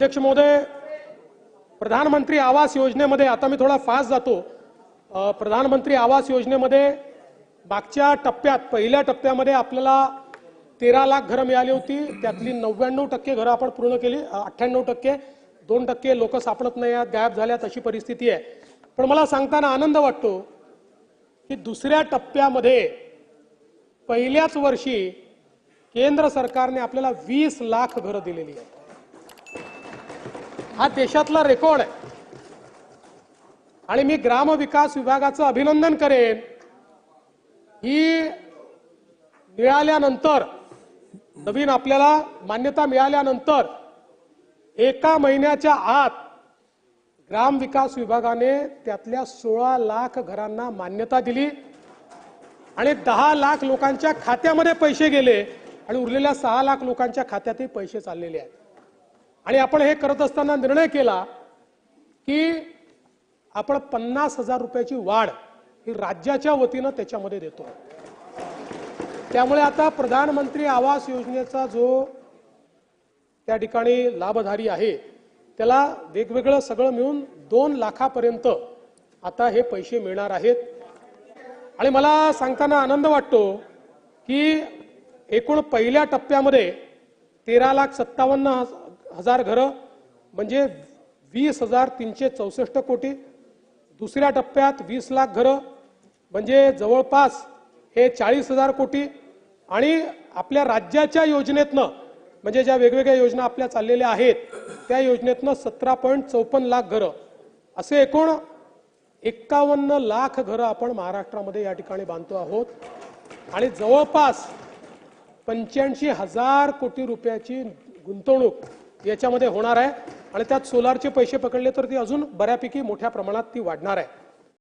अध्यक्ष महोदय प्रधानमंत्री आवास योजनेमध्ये आता मी थोडा फास्ट जातो. प्रधानमंत्री आवास योजनेमध्ये मागच्या टप्प्यात पहिल्या टप्प्यामध्ये आपल्याला तेरा लाख घरं मिळाली होती. त्यातली नव्याण्णव टक्के घरं आपण पूर्ण केली. अठ्ठ्याण्णव टक्के दोन टक्के लोक सापडत नाही आहेत गायब झाल्यात अशी परिस्थिती आहे. पण मला सांगताना आनंद वाटतो की दुसऱ्या टप्प्यामध्ये पहिल्याच वर्षी केंद्र सरकारने आपल्याला वीस लाख घरं दिलेली आहेत. हा देशातला रेकॉर्ड आहे. आणि मी ग्रामविकास विभागाचं अभिनंदन करेन. ही मिळाल्यानंतर नवीन आपल्याला मान्यता मिळाल्यानंतर एका महिन्याच्या आत ग्रामविकास विभागाने त्यातल्या सोळा लाख घरांना मान्यता दिली आणि दहा लाख लोकांच्या खात्यामध्ये पैसे गेले आणि उरलेल्या सहा लाख लोकांच्या खात्यातही पैसे चाललेले आहेत. आणि आपण हे करत असताना निर्णय केला की आपण पन्नास हजार रुपयाची वाढ ही राज्याच्या वतीनं त्याच्यामध्ये देतो. त्यामुळे आता प्रधानमंत्री आवास योजनेचा जो त्या ठिकाणी लाभधारी आहे त्याला वेगवेगळं सगळं मिळून दोन लाखापर्यंत आता हे पैसे मिळणार आहेत. आणि मला सांगताना आनंद वाटतो की एकूण पहिल्या टप्प्यामध्ये तेरा लाख सत्तावन्न हजार घरं म्हणजे वीस हजार तीनशे चौसष्ट कोटी. दुसऱ्या टप्प्यात वीस लाख घरं म्हणजे जवळपास हे चाळीस हजार कोटी. आणि आपल्या राज्याच्या योजनेतनं म्हणजे ज्या वेगवेगळ्या योजना आपल्या चाललेल्या आहेत त्या योजनेतनं सतरा पॉईंट चौपन्न लाख घरं. असे एकूण एक्कावन्न लाख घरं आपण महाराष्ट्रामध्ये या ठिकाणी बांधतो आहोत. आणि जवळपास पंच्याऐंशी हजार कोटी रुपयाची गुंतवणूक याच्यामध्ये होणार आहे. आणि त्यात सोलारचे पैसे पकडले तर ती अजून बऱ्यापैकी मोठ्या प्रमाणात ती वाढणार आहे.